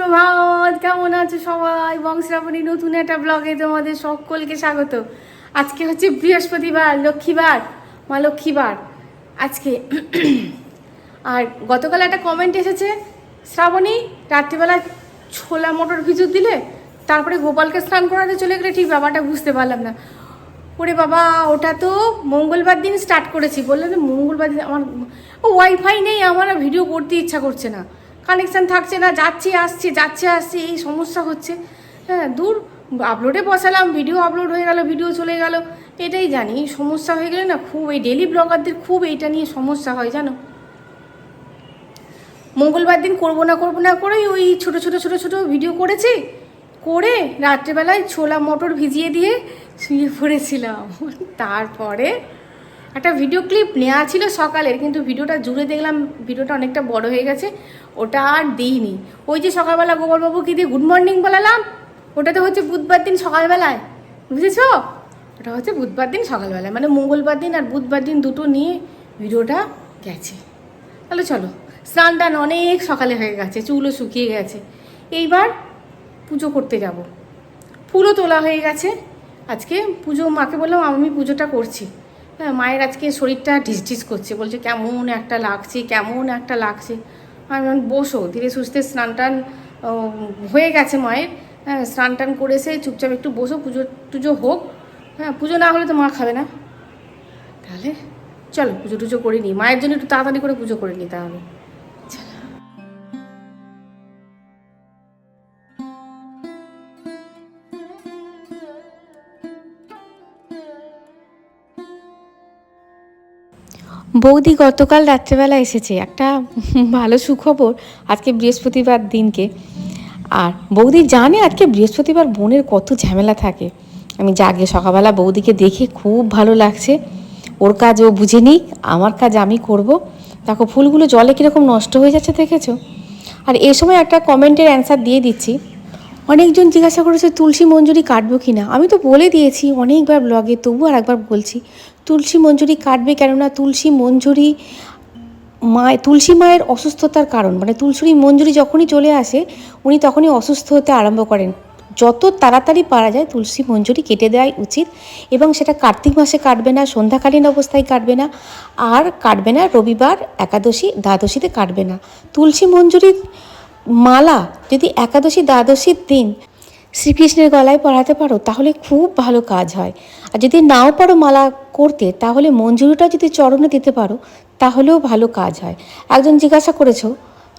সুপ্রভাত, কেমন আছো সবাই? বংশরাবণী, নতুন একটা ব্লগে তোমাদের সকলকে স্বাগত। আজকে হচ্ছে বৃহস্পতিবার, লক্ষ্মীবার। মা লক্ষ্মীবার। আজকে আর গতকাল একটা কমেন্ট এসেছে, শ্রাবণী, রাত্রিবেলা ছোলা মটর ভিজু দিলে তারপরে গোপালকে স্নান করাতে চলে গেলে ঠিক ব্যাপারটা বুঝতে পারলাম না। ওরে বাবা, ওটা তো মঙ্গলবার দিন স্টার্ট করেছি। বললে মঙ্গলবার দিন আমার ওয়াইফাই নেই, আমার ভিডিও করতে ইচ্ছা করছে না। কানেকশান থাকছে না, যাচ্ছি, আসছি, যাচ্ছে, আসছি, এই সমস্যা হচ্ছে। হ্যাঁ দূর আপলোডে বসালাম ভিডিও আপলোড হয়ে গেল ভিডিও চলে গেল, এটাই জানি। এই সমস্যা হয়ে গেলে না খুব, এই ডেলি ব্লগারদের খুব এইটা নিয়ে সমস্যা হয়, জানো? মঙ্গলবার দিন করব না করব না করেই ওই ছোট ছোট ছোট ছোট ভিডিও করেছি, করে রাত্রেবেলায় ছোলা মটর ভিজিয়ে দিয়ে শুয়ে পড়েছিলাম। তারপরে একটা ভিডিও ক্লিপ নেওয়া ছিল সকালের, কিন্তু ভিডিওটা জুড়ে দেখলাম ভিডিওটা অনেকটা বড় হয়ে গেছে, ওটা আর দিইনি। ওই যে সকালবেলা গোপালবাবু গোপালবাবুকে দিয়ে গুড মর্নিং বলালাম ওটা তো হচ্ছে বুধবার দিন সকালবেলায়, বুঝেছ? ওটা হচ্ছে বুধবার দিন সকালবেলায় মানে মঙ্গলবার দিন আর বুধবার দিন দুটো নিয়ে ভিডিওটা গেছে। তাহলে চলো, স্নান টান অনেক সকালে হয়ে গেছে, চুলও শুকিয়ে গেছে। এইবার পুজো করতে যাব। ফুলও তোলা হয়ে গেছে, আজকে পুজো মাকে বললাম, আমি পুজোটা করছি। হ্যাঁ মায়ের আজকে শরীরটা ঢিস ঢিস করছে। বলছে, কেমন একটা লাগছে, কেমন একটা লাগছে। আমি বসো, ধীরে সুস্থে স্নান টান হয়ে গেছে মায়ের। হ্যাঁ স্নান টান করে করেছে চুপচাপ একটু বসো, পুজো টুজো হোক। হ্যাঁ পুজো না হলে তো মা খাবে না। তাহলে চলো, পুজো টুজো করে নিই মায়ের জন্য একটু তাড়াতাড়ি করে পুজো করে নিই তাহলে বৌদি গতকাল রাত্রেবেলা এসেছে, একটা ভালো সুখবর আজকে বৃহস্পতিবার দিনকে। আর বৌদি জানে আজকে বৃহস্পতিবার বোনের কত ঝামেলা থাকে। আমি জাগে সকালবেলা বৌদিকে দেখে খুব ভালো লাগছে। ওর কাজ ও বুঝে আমার কাজ আমি করব। দেখো ফুলগুলো জলে কীরকম নষ্ট হয়ে যাচ্ছে দেখেছ? আর এ সময় একটা কমেন্টের অ্যান্সার দিয়ে দিচ্ছি। অনেকজন জিজ্ঞাসা করেছে, তুলসী মঞ্জুরি কাটবো কি না আমি তো বলে দিয়েছি, অনেকবার ব্লগে তবু আর একবার বলছি তুলসী মঞ্জুরি কাটবে কেননা তুলসী মঞ্জুরি মায় তুলসী মায়ের অসুস্থতার কারণ। মানে তুলসী মঞ্জুরি যখনই চলে আসে, উনি তখনই অসুস্থ হতে আরম্ভ করেন। যত তাড়াতাড়ি পারা যায়, তুলসী মঞ্জুরি কেটে দেওয়াই উচিত এবং সেটা কার্তিক মাসে কাটবে না, সন্ধ্যাকালীন অবস্থায় কাটবে না, আর কাটবে না, রবিবার, একাদশী, দ্বাদশীতে কাটবে না। তুলসী মঞ্জুরির মালা যদি একাদশী, দ্বাদশীর দিন শ্রীকৃষ্ণের গলায় পরাতে পারো, তাহলে খুব ভালো কাজ হয়। আর যদি নাও পারো মালা করতে, তাহলে মঞ্জুরিটা যদি চরণে দিতে পারো, তাহলেও ভালো কাজ হয়। একজন জিজ্ঞাসা করেছ,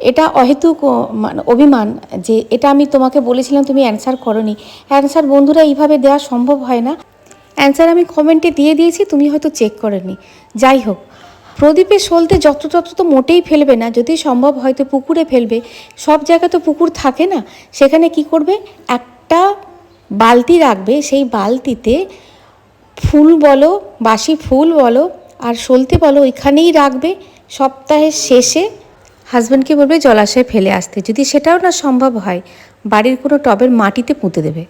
এটা অহেতুক মানে অভিমান যে এটা আমি তোমাকে বলেছিলাম, তুমি অ্যান্সার করনি। অ্যান্সার বন্ধুরা এইভাবে দেওয়া সম্ভব হয় না। অ্যান্সার আমি কমেন্টে দিয়ে দিয়েছি, তুমি হয়তো চেক করেনি। যাই হোক, প্রদীপে সলতে যত তত তো মোটেই ফেলবে না, যদি সম্ভব হয়তো পুকুরে ফেলবে। সব জায়গায় তো পুকুর থাকে না, সেখানে কি করবে? একটা বালতি রাখবে সেই বালতিতে ফুল বলো বাসি ফুল বলো আর সলতে বলো ওইখানেই রাখবে। সপ্তাহের শেষে হাজব্যান্ডকে বলবে জলাশয়ে ফেলে আসতে। যদি সেটাও না সম্ভব হয় বাড়ির কোনো টবের মাটিতে পুঁতে দেবে।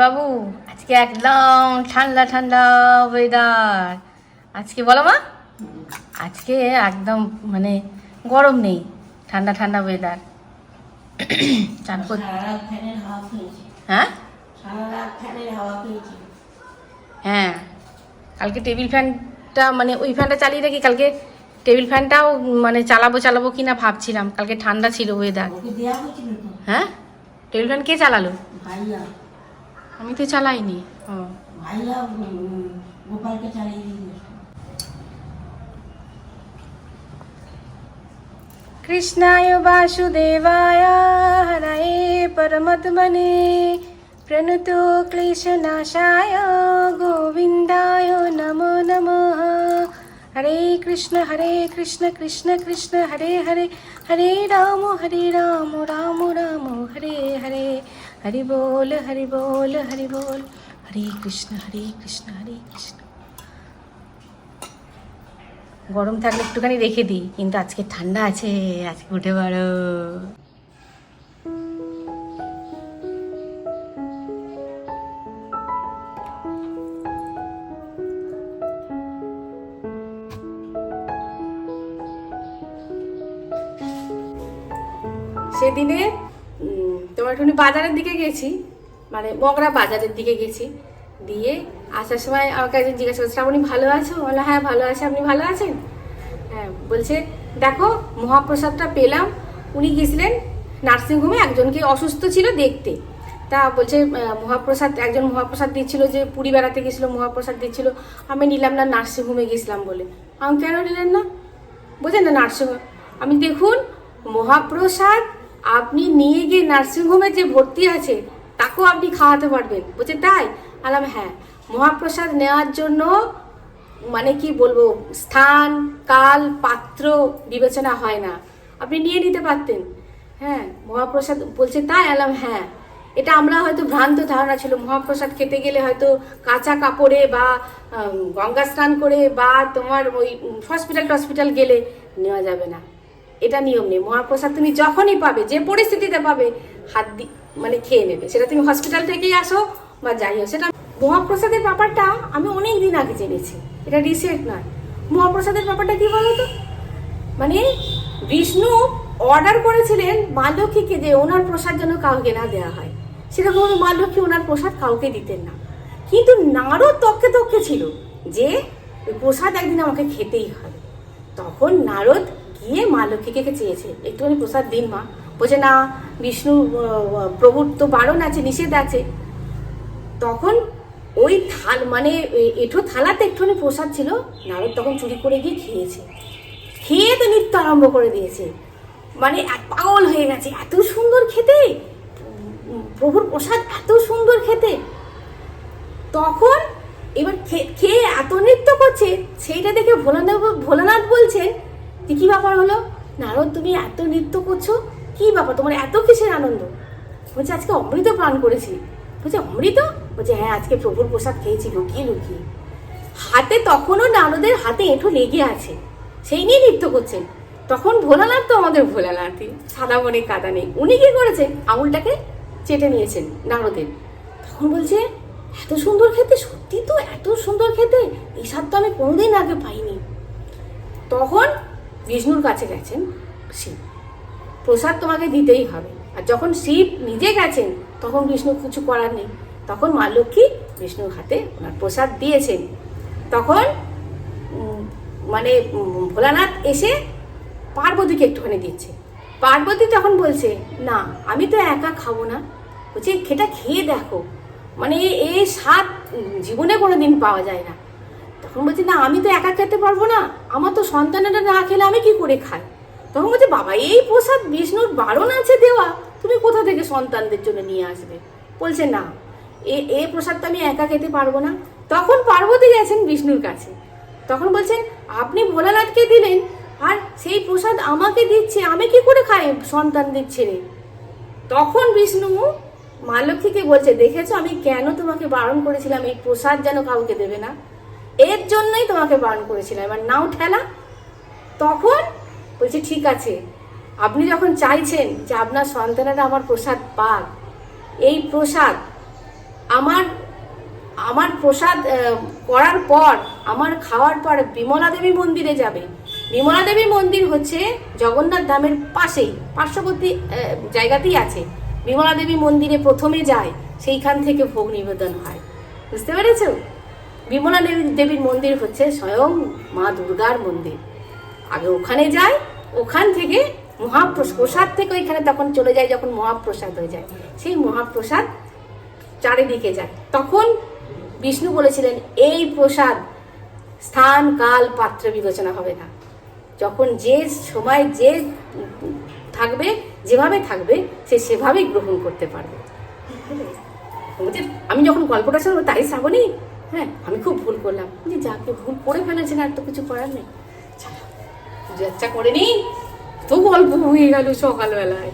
বাবু আজকে একদম ঠান্ডা ঠান্ডা ওয়েদার আজকে বলো মা আজকে একদম মানে গরম নেই ঠান্ডা ঠান্ডা ওয়েদার চান করতে হ্যাঁ? হ্যাঁ। কালকে টেবিল ফ্যানটা মানে ওই ফ্যানটা চালিয়ে রাখি কালকে টেবিল ফ্যানটাও মানে চালাবো চালাবো কি না ভাবছিলাম। কালকে ঠান্ডা ছিল ওয়েদার হ্যাঁ? টেবিল ফ্যান কে চালালো? আমি তো চালাইনি। ও। ভাইয়া গোপালকে চালিয়ে कृष्णाय वासुदेवाय, हरये परमत्मने। प्रणुतो क्लेशनाशाय, गोविन्दाय नमो नमः। हरे कृष्ण हरे कृष्ण कृष्ण कृष्ण, हरे हरे। हरे राम हरे राम राम राम, हरे हरे। हरि बोल हरि बोल हरि बोल। हरे कृष्ण हरे कृष्ण हरे कृष्ण। গরম থাকলে একটুখানি রেখে দিই, কিন্তু আজকে ঠান্ডা আছে, আজকে উঠে পারো সেদিনে তোমার একটুখানি বাজারের দিকে গেছি মানে মগরা বাজারের দিকে গেছি, দিয়ে আসার সময় আমাকে একজন জিজ্ঞাসা করছে আপনি ভালো আছো? বলে হ্যাঁ ভালো আছে। আপনি ভালো আছেন? হ্যাঁ বলছে, দেখো, মহাপ্রসাদটা পেলাম। উনি গেছিলেন নার্সিংহোমে, একজনকে অসুস্থ ছিল দেখতে। তা বলছে মহাপ্রসাদ, একজন মহাপ্রসাদ দিচ্ছিল যে পুরী বেড়াতে গেছিল, মহাপ্রসাদ দিচ্ছিল, আমি নিলাম না, নার্সিংহোমে গেছিলাম বলে। আমি, কেন নিলেন না? বোঝেন না নার্সিংহোম আমি, দেখুন, মহাপ্রসাদ, আপনি নিয়ে গিয়ে নার্সিংহোমে যে ভর্তি আছে, তাকেও আপনি খাওয়াতে পারবেন। বলছে, তাই? আলাম হ্যাঁ। মহাপ্রসাদ নেওয়ার জন্য মানে কি বলব, স্থান, কাল, পাত্র বিবেচনা হয় না। আপনি নিয়ে নিতে পারতেন। হ্যাঁ মহাপ্রসাদ বলছে, তাই আলাম হ্যাঁ। এটা আমরা হয়তো ভ্রান্ত ধারণা ছিল। মহাপ্রসাদ খেতে গেলে হয়তো কাঁচা কাপড়ে বা গঙ্গা স্নান করে বা তোমার ওই হসপিটাল টসপিটাল গেলে নেওয়া যাবে না। এটা নিয়ম নেই। মহাপ্রসাদ তুমি যখনই পাবে, যে পরিস্থিতিতে পাবে, হাত মানে খেয়ে নেবে। সেটা তুমি হসপিটাল থেকেই আসো বা যাই হোক, সেটা মহাপ্রসাদের ব্যাপারটা আমি অনেক দিন আগে জেনেছি। এটা রিসেন্ট নয়। মহাপ্রসাদের ব্যাপারটা কি বলতো? মানে বিষ্ণু অর্ডার করেছিলেন মা লক্ষ্মীকে যে ওনার প্রসাদ যেন কাউকে না দেওয়া হয়। সেরকম মা লক্ষ্মী ওনার প্রসাদ কাউকে দিতেন না। কিন্তু নারদ তককে তককে ছিল যে প্রসাদ একদিন আমাকে খেতেই হবে। তখন নারদ গিয়ে মা লক্ষ্মীকে চেয়েছে। একটুখানি প্রসাদ দিন মা। বলছে, না, বিষ্ণু প্রভুর তো বারণ আছে, নিষেধ আছে। তখন ওই থাল মানে এঁঠো থালাতে একটুখানি প্রসাদ ছিল, নারদ তখন চুরি করে গিয়ে খেয়েছে। খেয়ে তো নৃত্য আরম্ভ করে দিয়েছে। মানে পাগল হয়ে গেছে, এত সুন্দর খেতে! প্রভুর প্রসাদ এত সুন্দর খেতে! তখন এবার খেয়ে এত নৃত্য করছে, সেইটা দেখে ভোলানাথ ভোলানাথ বলছেন যে কি ব্যাপার হলো? নারদ, তুমি এত নৃত্য করছ? কি ব্যাপার? তোমার এত কিসের আনন্দ? বলছে, আজকে অমৃত পান করেছি। বলছে, অমৃত? বলছে হ্যাঁ আজকে প্রভুর প্রসাদ খেয়েছি, লুকিয়ে লুকিয়ে। হাতে তখনও নারদের হাতে এঁঠো লেগে আছে। সেই নিয়ে নৃত্য করছেন তখন ভোলানাথ তো আমাদের ভোলানাথই, সাদা মনে কাদা নেই। উনি কি করেছেন? আঙুলটাকে চেটে নিয়েছেন নারদের। তখন বলছে, এত সুন্দর খেতে? সত্যি তো এত সুন্দর খেতে? এই স্বাদ তো আমি কোনোদিন আগে পাইনি। তখন বিষ্ণুর কাছে গেছেন শিব। প্রসাদ তোমাকে দিতেই হবে। আর যখন শিব নিজে গেছেন তখন বিষ্ণু কিছু করার নেই। তখন মা লক্ষ্মী বিষ্ণুর হাতে ওনার প্রসাদ দিয়েছেন। তখন মানে ভোলানাথ এসে পার্বতীকে একটুখানি দিচ্ছে। পার্বতী তখন বলছে, না, আমি তো একা খাব না। বলছে, খেটা খেয়ে দেখো। মানে এই স্বাদ জীবনে কোনো দিন পাওয়া যায় না। তখন বলছে, না, আমি তো একা খেতে পারব না। আমার তো সন্তানেরা না খেলে আমি কি করে খাই? তখন বলছে, বাবা, এই প্রসাদ বিষ্ণুর বারণ আছে দেওয়া। তুমি কোথা থেকে সন্তানদের জন্য নিয়ে আসবে? বলছে, না, এ এ প্রসাদ তো আমি একা খেতে পারব না। তখন পার্বতী গেছেন বিষ্ণুর কাছে। তখন বলছেন, আপনি ভোলানাথকে দিলেন, আর সেই প্রসাদ আমাকে দিচ্ছে, আমি কি করে খাই সন্তানদের ছেড়ে? তখন বিষ্ণু মা লক্ষ্মীকে বলছে, দেখেছ, আমি কেন তোমাকে বারণ করেছিলাম? এই প্রসাদ যেন কাউকে দেবে না। এর জন্যই তোমাকে বারণ করেছিলাম। এবার নাও ঠেলা। তখন বলছে, ঠিক আছে আপনি যখন চাইছেন যে আপনার সন্তানেরা আমার প্রসাদ পাক, এই প্রসাদ আমার আমার প্রসাদ করার পর, আমার খাওয়ার পর বিমলা দেবী মন্দিরে যাবে। বিমলা দেবী মন্দির হচ্ছে জগন্নাথ ধামের পাশেই, পার্শ্ববর্তী জায়গাতেই আছে। বিমলা দেবী মন্দিরে প্রথমে যায়, সেইখান থেকে ভোগ নিবেদন হয়। বুঝতে পেরেছ? বিমলা দেবী, দেবীর মন্দির হচ্ছে স্বয়ং মা দুর্গার মন্দির। আগে ওখানে যায়, ওখান থেকে মহাপ্রসাদ প্রসাদ থেকে ওইখানে তখন চলে যায় যখন মহাপ্রসাদ হয়ে যায়। সেই মহাপ্রসাদ চারিদিকে যায়। তখন বিষ্ণু বলেছিলেন, এই প্রসাদ স্থান, কাল, পাত্র বিবেচনা হবে না। যখন যে সময় যে থাকবে, যেভাবে থাকবে, সে সেভাবেই গ্রহণ করতে পারবে। আমি যখন গল্পটা শুনব তাই শ্রাবণী? হ্যাঁ আমি খুব ভুল করলাম। যে যাকে ভুল করে ফেলেছেন, আর তো কিছু করার নেই। চলো আচ্ছা করে নি তো গল্প হয়ে গেল সকালবেলায়।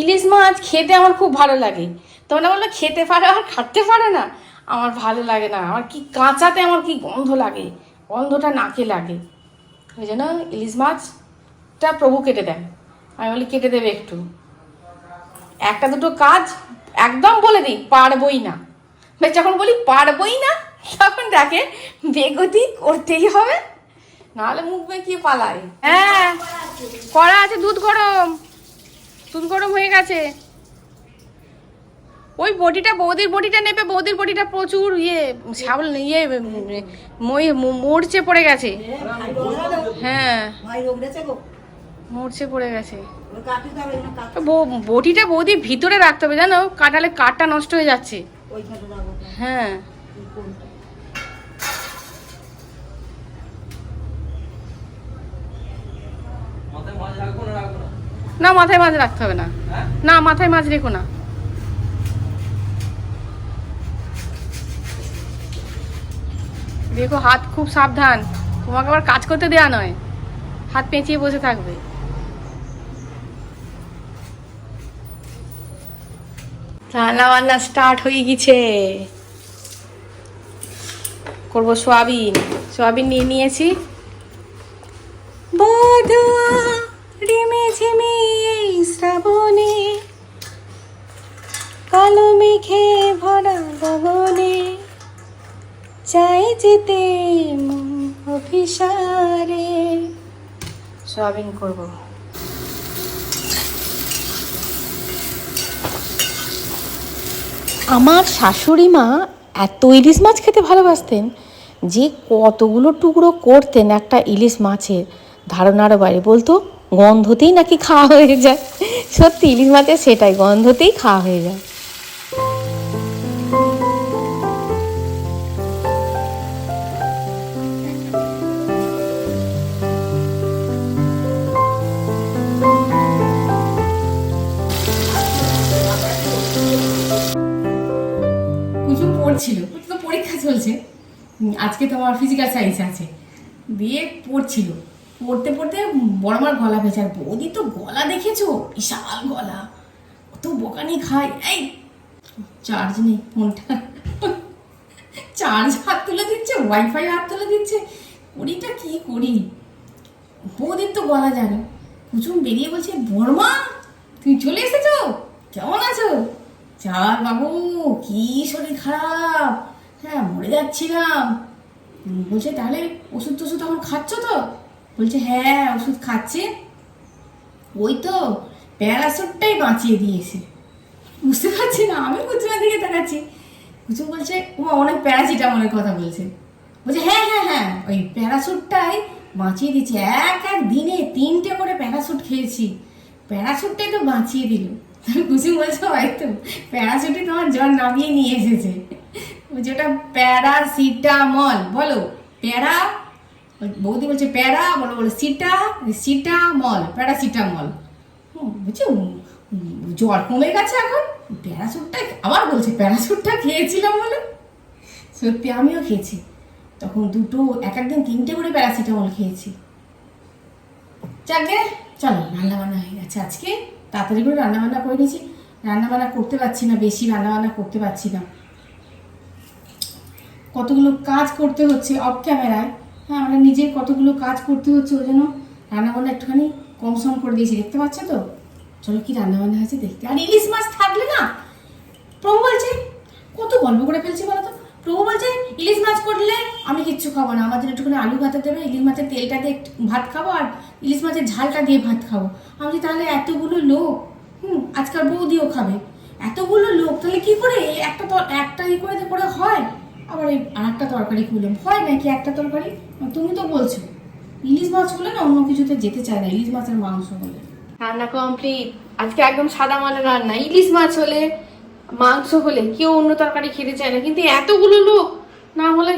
ইলিশ মাছ খেতে আমার খুব ভালো লাগে। তোমরা বলল খেতে পারে আর খাটতে পারে না? আমার ভালো লাগে না। আমার কি কাঁচাতে আমার কি গন্ধ লাগে? গন্ধটা নাকে লাগে। ওই জন্য ইলিশ মাছটা প্রভু কেটে দেন। আমি বলি, কেটে দেবে একটু। একটা দুটো কাজ একদম বলে দিই, পারবই না। যখন বলি, পারবই না, তখন দেখে বেগতি করতেই হবে। নাহলে মুখ বেঁকিয়ে পালায়। হ্যাঁ করা আছে, দুধ গরম। দুধ গরম হয়ে গেছে। ওই বটিটা বৌদির বটিটা নেবে, বৌদির বটিটা প্রচুর ইয়ে সাবল ইয়ে মই, মরচে পড়ে গেছে। হ্যাঁ। মরচে পড়ে গেছে। বটিটা বৌদি ভিতরে রাখতে হবে, জানো? কাটালে কাঠটা নষ্ট হয়ে যাচ্ছে। হ্যাঁ কোনটা মাথায় মাছ রাখব না রাখব না, মাথায় মাছ রাখতে হবে না। না, মাথায় মাছ রেখো না। দেখো, হাত খুব সাবধান। তোমাকে আবার কাজ করতে দেয়া নয়। হাত পেঁচিয়ে বসে থাকবে। রান্না বান্না স্টার্ট হয়ে গেছে। করব সোয়াবিন। সোয়াবিন নিয়ে নিয়েছি। বধুয়া মেঘে ভরা গগনে চাই যেতে অভিসারে। সোয়াবিন করব। আমার শাশুড়ি মা এত ইলিশ মাছ খেতে ভালোবাসতেন যে কতগুলো টুকরো করতেন একটা ইলিশ মাছের। ধারণার বাইরে বলতো গন্ধতেই নাকি খাওয়া হয়ে যায়। সত্যি ইলিশ মাছের সেটাই গন্ধতেই খাওয়া হয়ে যায়। চলছে। আজকে তো আমার ফিজিক্যাল সায়েন্স আছে। দিয়ে পড়ছিল। পড়তে পড়তে বড় মার গলা আর বৌদি তো গলা দেখেছ? বিশাল গলা। অত বোকানি খায়। এই চার্জ নেই ফোনটা। চার্জ হাত তুলে দিচ্ছে ওয়াইফাই হাত তুলে দিচ্ছে। করিটা কি করি? বৌদির তো গলা জানো। কুচুম বেরিয়ে বলছে বর্মা তুমি চলে এসেছ? কেমন আছো? চার বাবু, কি শরীর খারাপ? হ্যাঁ মরে যাচ্ছিলাম। বলছে, তাহলে ওষুধ টষুধ এখন খাচ্ছ তো? বলছে হ্যাঁ ওষুধ খাচ্ছে। ওই তো প্যারাসুটটাই বাঁচিয়ে দিয়েছে। বুঝতে পারছি না, আমি কুচুমের দিকে তাকাচ্ছি। কুচুম বলছে, ও, অনেক প্যারাসিটামলের কথা বলছে। বলছে হ্যাঁ হ্যাঁ হ্যাঁ ওই প্যারাসুটটাই বাঁচিয়ে দিচ্ছে এক এক দিনে তিনটে করে প্যারাসুট খেয়েছি। প্যারাসুটটাই তো বাঁচিয়ে দিল। কুচুম বলছে, হয়তো প্যারাসুটই তোমার জ্বর নামিয়ে নিয়ে এসেছে। ওটা প্যারাসিটামল বলো। প্যারা বৌদি বলছে প্যারা বলো বলো সিটা সিটামল প্যারাসিটামল। উম, জ্বর কমে গেছে এখন। প্যারাসুটটা আবার বলছে প্যারাসুটটা খেয়েছিলাম বলে। সত্যি আমিও খেয়েছি। তখন দুটো এক একদিন তিনটে করে প্যারাসিটামল খেয়েছি। যাকে চলো রান্না বান্না হয়ে গেছে আজকে। তাড়াতাড়ি করে রান্না বান্না করে নিয়েছি। রান্না বান্না করতে পারছি না বেশি রান্না বান্না করতে পারছি না। কতগুলো কাজ করতে হচ্ছে অফ ক্যামেরায় হ্যাঁ আমরা নিজের কতগুলো কাজ করতে হচ্ছে ওই জন্য রান্নাবান্না একটুখানি কম সম করে দিয়েছি, দেখতে পাচ্ছ তো? চলো কি রান্নাবান্না হয়েছে দেখতে। আর ইলিশ মাছ থাকলে না, প্রভু বলছে, কত গল্প করে ফেলছি বলো তো? প্রভু বলছে, ইলিশ মাছ করলে আমি কিচ্ছু খাব না, আমাদের একটুখানি আলু ভাতে দেবে, ইলিশ মাছের তেলটা দিয়ে ভাত খাব আর ইলিশ মাছের ঝালটা দিয়ে ভাত খাব। আমি তাহলে এতগুলো লোক, হুম, আজকাল বৌদিও খাবে। এতগুলো লোক, তাহলে কি করে একটা একটা ই করে করে হয়? আবার এই আর একটা তরকারি খুললাম। হয় নাকি একটা তরকারি? তুমি তো বলছো। ইলিশ মাছ হলে না অন্য কিছুতে যেতে চায় না, ইলিশ মাছের মাংস হলে। রান্না কমপ্লিট আজকে একদম সাদা মানের রান্না। ইলিশ মাছ হলে, মাংস হলে কেউ অন্য তরকারি খেতে চায় না। কিন্তু এতগুলো লোক, না হলে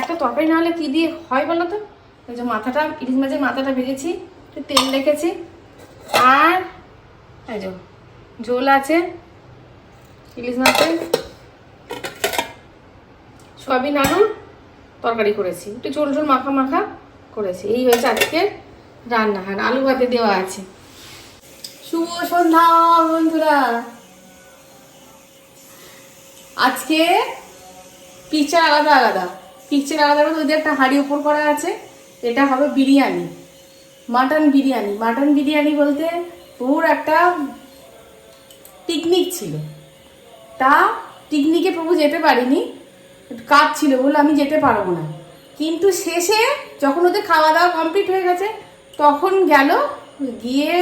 একটা তরকারি না হলে কি দিয়ে হয় বলো তো? যে মাথাটা, ইলিশ মাছের মাথাটা ভেজেছি একটু তেল রেখেছি। আর, এই যে, ঝোল আছে। ইলিশ মাছের সয়াবিন আলুর তরকারি করেছি। একটু ঝোল ঝোল, মাখা মাখা করেছি। এই হয়েছে আজকে রান্না। আর আলু ভাতে দেওয়া আছে। শুভ সন্ধ্যা, বন্ধুরা। আজকে পিকচার আলাদা আলাদা। পিকচার আলাদা আলাদা ওদের একটা হাঁড়ি উপর করা আছে। এটা হবে বিরিয়ানি, মাটন বিরিয়ানি। মাটন বিরিয়ানি বলতে পুরো একটা পিকনিক ছিল। তা পিকনিকে প্রভু যেতে পারিনি। কাজ ছিল বলে আমি যেতে পারব না। কিন্তু শেষে যখন ওদের খাওয়া দাওয়া কমপ্লিট হয়ে গেছে, তখন গেল, গিয়ে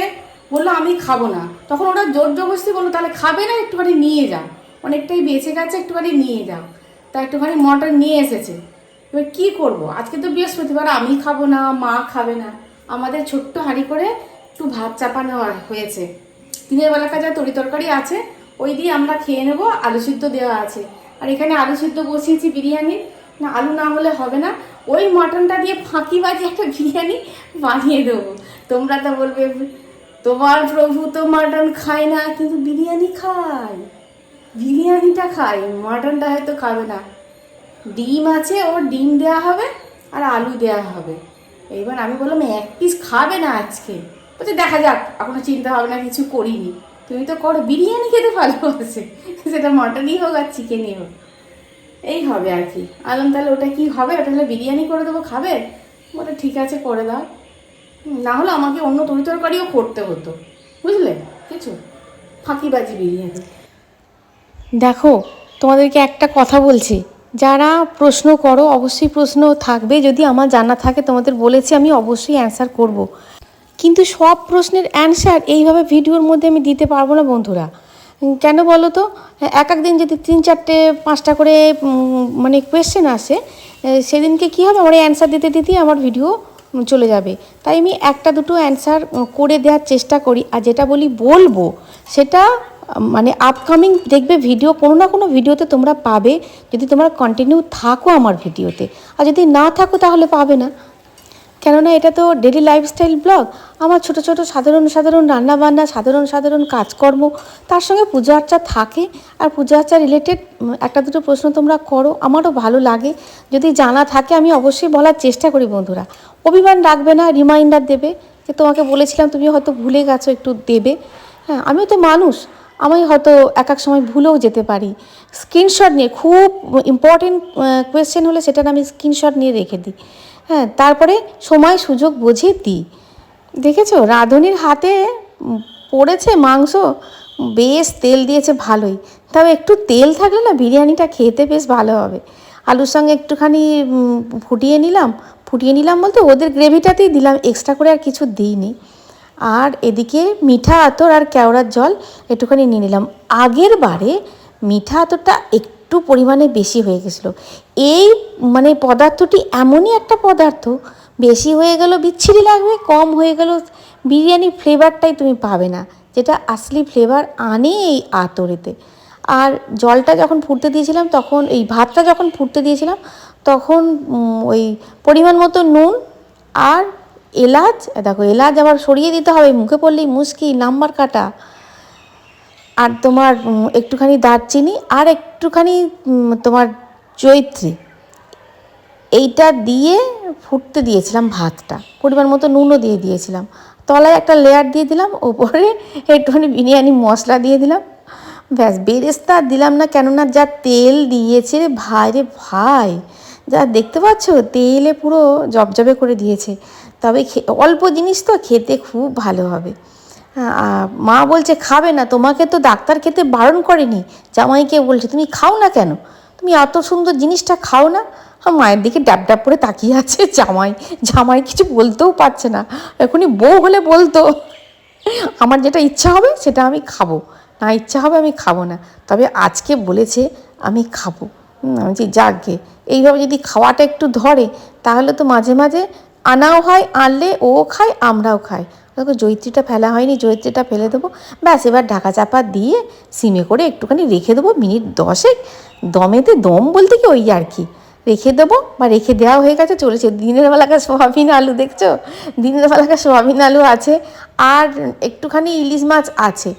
বলল, আমি খাব না। তখন ওরা জোর জবরদস্তি বলল, তাহলে খাবে না, একটুখানি নিয়ে যাও অনেকটাই বেঁচে গেছে, একটুখানি নিয়ে যাও তা একটুখানি মটন নিয়ে এসেছে। এবার কি করব? আজকে তো বৃহস্পতিবার, আমি খাব না, মা খাবে না। আমাদের ছোট্ট হাঁড়ি করে একটু ভাত চাপানো হয়েছে। দিনের বেলাকার যা তরি তরকারি আছে, ওই দিয়ে আমরা খেয়ে নেব, আলু সিদ্ধ দেওয়া আছে। আর এখানে আলু সিদ্ধ বসিয়েছি বিরিয়ানি। না, আলু না হলে হবে না। ওই মটনটা দিয়ে ফাঁকি বাজি একটা বিরিয়ানি বানিয়ে দেবো। তোমরা তো বলবে, তোমার প্রভু তো মাটন খায় না, কিন্তু বিরিয়ানি খায়। বিরিয়ানিটা খায়, মাটনটা হয়তো খাবে না। ডিম আছে, ওর ডিম দেওয়া হবে আর আলু দেওয়া হবে। এইবার আমি বললাম, এক পিস খাবে না আজকে? বলছে, দেখা যাক, এখনও চিন্তা ভাবনা কিছু করিনি। তুমি তো করো, বিরিয়ানি খেতে ভালোবাসে সেটা মটনই হোক আর চিকেনই হোক। এই হবে আর কি। আলম, তাহলে ওটা কি হবে? ওটা তাহলে বিরিয়ানি করে দেবো, খাবে? বলে ঠিক আছে, করে দাও। না হলে আমাকে অন্য তরি তরকারিও করতে হতো। বুঝলে? কিছু? ফাঁকিবাজি বিরিয়ানি। দেখো, তোমাদেরকে একটা কথা বলছি। যারা প্রশ্ন করো, অবশ্যই প্রশ্ন থাকবে। যদি আমার জানা থাকে, তোমাদের বলেছি, আমি অবশ্যই অ্যান্সার করব। কিন্তু সব প্রশ্নের অ্যান্সার এইভাবে ভিডিওর মধ্যে আমি দিতে পারব না, বন্ধুরা। কেন বলো তো? এক এক দিন যদি তিন চারটে, পাঁচটা করে মানে কোয়েশ্চেন আসে সেদিনকে কী হবে? আমার অ্যান্সার দিতে দিতেই আমার ভিডিও চলে যাবে। তাই আমি একটা দুটো অ্যান্সার করে দেওয়ার চেষ্টা করি। আর যেটা বলি, বলব, সেটা মানে আপকামিং দেখবে ভিডিও কোনো না কোনো ভিডিওতে তোমরা পাবে। যদি তোমরা কন্টিনিউ থাকো আমার ভিডিওতে। আর যদি না থাকো, তাহলে পাবে না। কেননা এটা তো ডেলি লাইফস্টাইল ব্লগ আমার ছোট ছোট সাধারণ সাধারণ রান্নাবান্না, সাধারণ সাধারণ কাজকর্ম, তার সঙ্গে পূজা আর্চা থাকে। আর পূজা আর্চা রিলেটেড একটা দুটো প্রশ্ন তোমরা করো, আমারও ভালো লাগে। যদি জানা থাকে আমি অবশ্যই বলার চেষ্টা করি বন্ধুরা। অভিমান রাখবে না রিমাইন্ডার দেবে। যে তোমাকে বলেছিলাম তুমি হয়তো ভুলে গেছো, একটু দেবে। হ্যাঁ আমিও তো মানুষ। আমি হয়তো এক এক সময় ভুলেও যেতে পারি। স্ক্রিনশট নিয়ে খুব ইম্পর্টেন্ট কোয়েশ্চেন হলে সেটার আমি স্ক্রিনশট নিয়ে রেখে দিই। হ্যাঁ তারপরে সময় সুযোগ বুঝে দিই। দেখেছ? রাঁধুনির হাতে পড়েছে মাংস, বেশ তেল দিয়েছে, ভালোই। তবে একটু তেল থাকলে না বিরিয়ানিটা খেতে বেশ ভালো হবে। আলুর সঙ্গে একটুখানি ফুটিয়ে নিলাম। ফুটিয়ে নিলাম বলতে ওদের গ্রেভিটাতেই দিলাম এক্সট্রা করে আর কিছু দিইনি। আর এদিকে মিঠা আতর আর কেওড়ার জল একটুখানি নিয়ে নিলাম। আগের বারে মিঠা আতরটা একটু পরিমাণে বেশি হয়ে গেছিল। এই মানে পদার্থটি এমনই একটা পদার্থ, বেশি হয়ে গেল, বিচ্ছিরি লাগবে, কম হয়ে গেল, বিরিয়ানির ফ্লেভারটাই তুমি পাবে না, যেটা আসলি ফ্লেভার আনে এই আতরেতে। আর জলটা যখন ফুটতে দিয়েছিলাম তখন, এই ভাতটা যখন ফুটতে দিয়েছিলাম তখন ওই পরিমাণ মতো নুন আর এলাচ, দেখো এলাচ আবার সরিয়ে দিতে হবে, মুখে পড়লেই মুশকিল, নাম্বার কাটা। আর তোমার একটুখানি দারচিনি আর একটুখানি তোমার জৈত্রী এইটা দিয়ে ফুটতে দিয়েছিলাম ভাতটা। পরিমাণ মতো নুনও দিয়ে দিয়েছিলাম। তলায় একটা লেয়ার দিয়ে দিলাম, ওপরে একটুখানি বিরিয়ানি মশলা দিয়ে দিলাম। ব্যাস, বেরেস্তা দিলাম না কেননা যা তেল দিয়েছে রে ভাই রে ভাই। যা দেখতে পাচ্ছ, তেলে পুরো জবজবে করে দিয়েছে। তবে অল্প জিনিস তো খেতে খুব ভালো হবে। মা বলছে, খাবে না, তোমাকে তো ডাক্তার খেতে বারণ করেনি। জামাইকে বলছে, তুমি খাও না কেন? তুমি এত সুন্দর জিনিসটা খাও না? মায়ের দিকে ড্যাব ড্যাব করে তাকিয়ে আছে জামাই। জামাই কিছু বলতেও পারছে না। এখনই বউ হলে বলতো, আমার যেটা ইচ্ছা হবে, সেটা আমি খাব। না ইচ্ছা হবে, আমি খাব না। তবে আজকে বলেছে, আমি খাব। আমি বলছি যাকগে এইভাবে যদি খাওয়াটা একটু ধরে, তাহলে তো মাঝে মাঝে আনাও হয়, আনলে ও খায়, আমরাও খাই। দেখো জৈত্রীটা ফেলা হয়নি জৈত্রীটা ফেলে দেবো। ব্যাস, এবার ঢাকা চাপা দিয়ে সিমে করে একটুখানি রেখে দেবো মিনিট দশেক। দমেতে দম বলতে কি ওই আর কি? রেখে দেবো বা রেখে দেওয়া হয়ে গেছে, চলেছে। দিনের বেলাকার সোয়াবিন আলু, দেখছ? দিনের বেলাকার সোয়াবিন আলু আছে আর একটুখানি ইলিশ মাছ আছে।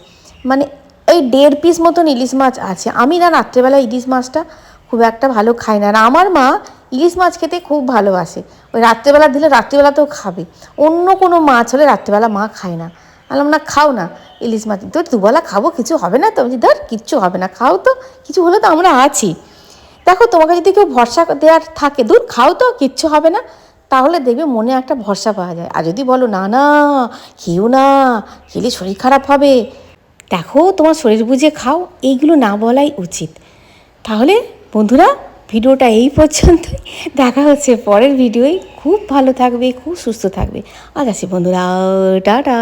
মানে এই দেড় পিস মতন ইলিশ মাছ আছে। আমি না রাত্রেবেলা ইলিশ মাছটা খুব একটা ভালো খাই না। আর আমার মা ইলিশ মাছ খেতে খুব ভালোবাসে। ওই রাত্রেবেলা দিলে রাত্রিবেলাতেও খাবে। অন্য কোনো মাছ হলে রাত্রিবেলা মা খায় না। বললাম, না, খাও না ইলিশ মাছ। তো দুবেলা খাব, কিছু হবে না তো? বলছি, ধর, কিচ্ছু হবে না, খাও তো, কিছু হলে তো আমরা আছি। দেখো, তোমাকে যদি কেউ ভরসা দেওয়ার থাকে, দূর খাও তো, কিচ্ছু হবে না। তাহলে দেখবে মনে একটা ভরসা পাওয়া যায়। আর যদি বলো, না না খেও না, খেলে শরীর খারাপ হবে। দেখো, তোমার শরীর বুঝে খাও, এইগুলো না বলাই উচিত। তাহলে বন্ধুরা ভিডিওটা এই পর্যন্তই। দেখা হচ্ছে পরের ভিডিওয়। খুব ভালো থাকবে, খুব সুস্থ থাকবে। আর আসি বন্ধুরা, টাটা।